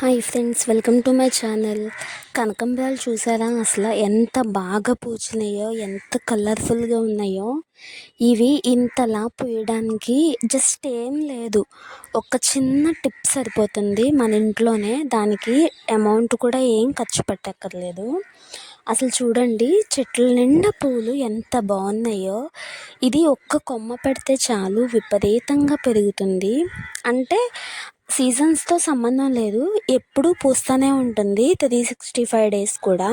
Hi friends welcome to my channel. కనకంబరాలు చూసారా? అసలు ఎంత బాగా పూచినాయో ఎంత కలర్ఫుల్గా ఉన్నాయో. ఇవి ఇంతలా పూయడానికి జస్ట్ ఏం లేదు. ఒక చిన్న టిప్ సరిపోతుంది మన ఇంట్లోనే. దానికి అమౌంట్ కూడా ఏం ఖర్చు పెట్టక్కర్లేదు. అసలు చూడండి చెట్ల నిండా పూలు ఎంత బాగున్నాయో. ఇది ఒక్క కొమ్మ పెడితే చాలు విపరీతంగా పెరుగుతుంది. అంటే సీజన్స్తో సంబంధం లేదు. ఎప్పుడూ పూస్తూనే ఉంటుంది. త్రీ సిక్స్టీ ఫైవ్ డేస్ కూడా.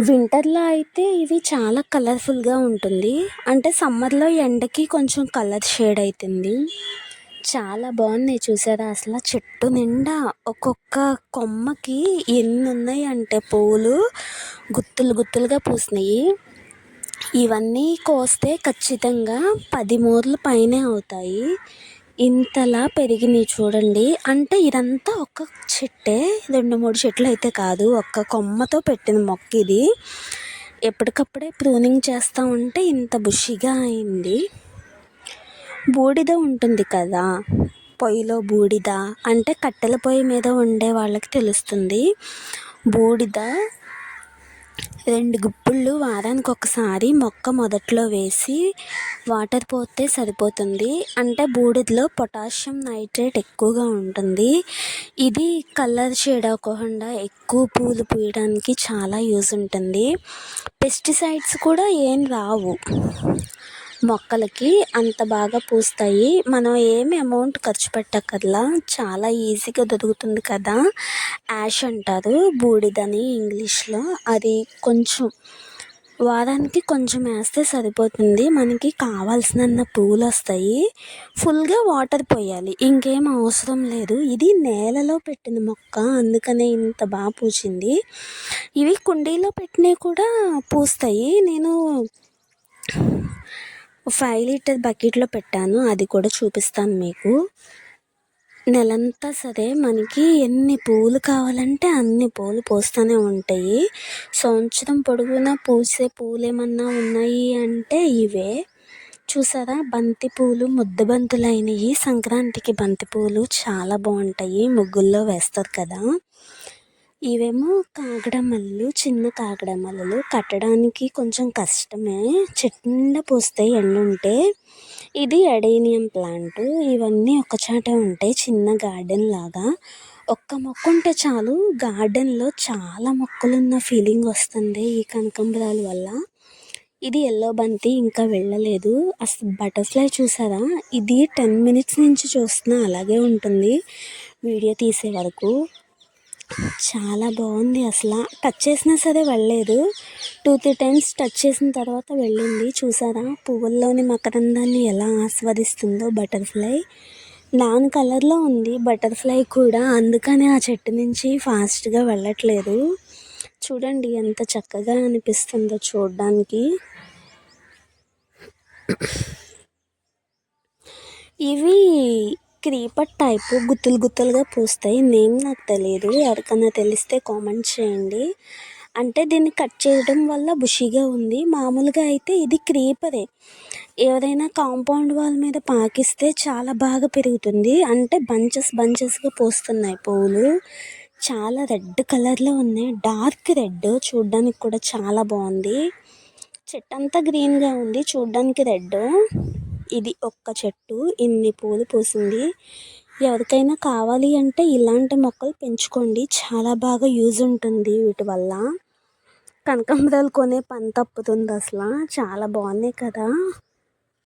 వింటర్లో అయితే ఇవి చాలా కలర్ఫుల్గా ఉంటుంది. అంటే సమ్మర్లో ఎండకి కొంచెం కలర్ షేడ్ అవుతుంది చాలా బాగున్నాయి చూసారా? అసలు చెట్టు నిండా ఒక్కొక్క కొమ్మకి ఎన్ని ఉన్నాయి అంటే పువ్వులు గుత్తులు గుత్తులుగా పూసినాయి. ఇవన్నీ కోస్తే ఖచ్చితంగా పది మూరలు పైనే అవుతాయి. ఇంతలా పెరిగినాయి చూడండి. అంటే ఇదంతా ఒక చెట్టే. రెండు మూడు చెట్లు అయితే కాదు. ఒక్క కొమ్మతో పెట్టిన మొక్క ఇది. ఎప్పటికప్పుడే ప్రూనింగ్ చేస్తూ ఉంటే ఇంత బుషిగా అయింది. బూడిద ఉంటుంది కదా. పొయ్యిలో బూడిద. అంటే కట్టెల పొయ్యి మీద ఉండే వాళ్ళకి తెలుస్తుంది. బూడిద రెండు గుప్పుళ్ళు వారానికి ఒకసారి మొక్క మొదట్లో వేసి వాటర్ పోస్తే సరిపోతుంది. అంటే బూడిదలో పొటాషియం నైట్రేట్ ఎక్కువగా ఉంటుంది. ఇది కలర్ షేడ్ అవ్వకుండా ఎక్కువ పూలు పూయడానికి చాలా యూజ్ ఉంటుంది. పెస్టిసైడ్స్ కూడా ఏం రావు. మొక్కలకి అంత బాగా పూస్తాయి. మనం ఏమి అమౌంట్ ఖర్చు పెట్టక్కర్లా. చాలా ఈజీగా దొరుకుతుంది కదా. యాష్ అంటారు. బూడిదని ఇంగ్లీష్లో. అది కొంచెం వారానికి కొంచెం వేస్తే సరిపోతుంది. మనకి కావాల్సినంత పూలు వస్తాయి ఫుల్గా వాటర్ పోయాలి. ఇంకేం అవసరం లేదు. ఇది నేలలో పెట్టిన మొక్క. అందుకనే ఇంత బాగా పూసింది. ఇవి కుండీలో పెట్టినవి కూడా పూస్తాయి. నేను ఫైవ్ లీటర్ బకెట్లో పెట్టాను అది కూడా చూపిస్తాను మీకు. నెలంతా సరే మనకి ఎన్ని పూలు కావాలంటే అన్ని పూలు పూస్తూనే ఉంటాయి. సంవత్సరం పొడుగునా పూసే పూలు ఏమన్నా ఉన్నాయి అంటే ఇవే. చూసారా? బంతి పూలు ముద్ద బంతులైనవి సంక్రాంతికి బంతి పూలు చాలా బాగుంటాయి. ముగ్గుల్లో వేస్తారు కదా. ఇవేమో కాగడమల్లులు చిన్న కాగడమల్లులు కట్టడానికి కొంచెం కష్టమే. చెట్టు నిండా పూస్తాయి ఎండుంటే. ఇది అడేనియం ప్లాంట్. ఇవన్నీ ఒకచాటే ఉంటాయి చిన్న గార్డెన్ లాగా. ఒక్క మొక్క ఉంటే చాలు గార్డెన్లో చాలా మొక్కలున్న ఫీలింగ్ వస్తుంది ఈ కనకంబరాల వల్ల. ఇది ఎల్లో బంతి ఇంకా వెళ్ళలేదు. అసలు బటర్ఫ్లై చూసారా? ఇది టెన్ మినిట్స్ నుంచి చూస్తున్నా అలాగే ఉంటుంది. వీడియో తీసే వరకు. చాలా బాగుంది అసలు. టచ్ చేసినా సరే వెళ్ళలేదు. టూ త్రీ టైమ్స్ టచ్ చేసిన తర్వాత వెళ్ళింది. చూసారా? పువ్వుల్లోని మకరందాన్ని ఎలా ఆస్వాదిస్తుందో బటర్ఫ్లై. దాని కలర్లో ఉంది. బటర్ఫ్లై కూడా అందుకనే ఆ చెట్టు నుంచి ఫాస్ట్గా వెళ్ళట్లేదు. చూడండి ఎంత చక్కగా అనిపిస్తుందో చూడడానికి. ఇవి క్రీపర్ టైప్ గుత్తులు గుత్తులుగా పూస్తాయి. నేమ్ నాకు తెలియదు ఎవరికైనా తెలిస్తే కామెంట్ చేయండి. అంటే దీన్ని కట్ చేయడం వల్ల బుషిగా ఉంది. మామూలుగా అయితే ఇది క్రీపరే. ఎవరైనా కాంపౌండ్ వాల్ మీద పాకిస్తే చాలా బాగా పెరుగుతుంది. అంటే బంచెస్ బంచెస్గా పూస్తున్నాయి పువ్వులు చాలా రెడ్ కలర్లో ఉన్నాయి. డార్క్ రెడ్ చూడ్డానికి కూడా చాలా బాగుంది. చెట్టంతా గ్రీన్గా ఉంది. చూడ్డానికి రెడ్ ఇది ఒక్క చెట్టు ఇన్ని పూలు పూసింది. ఎవరికైనా కావాలి అంటే ఇలాంటి మొక్కలు పెంచుకోండి. చాలా బాగా యూజ్ ఉంటుంది వీటి వల్ల. కనకాంబరాలు కొనే పని తప్పుతుంది అసలు. చాలా బాగున్నాయి కదా.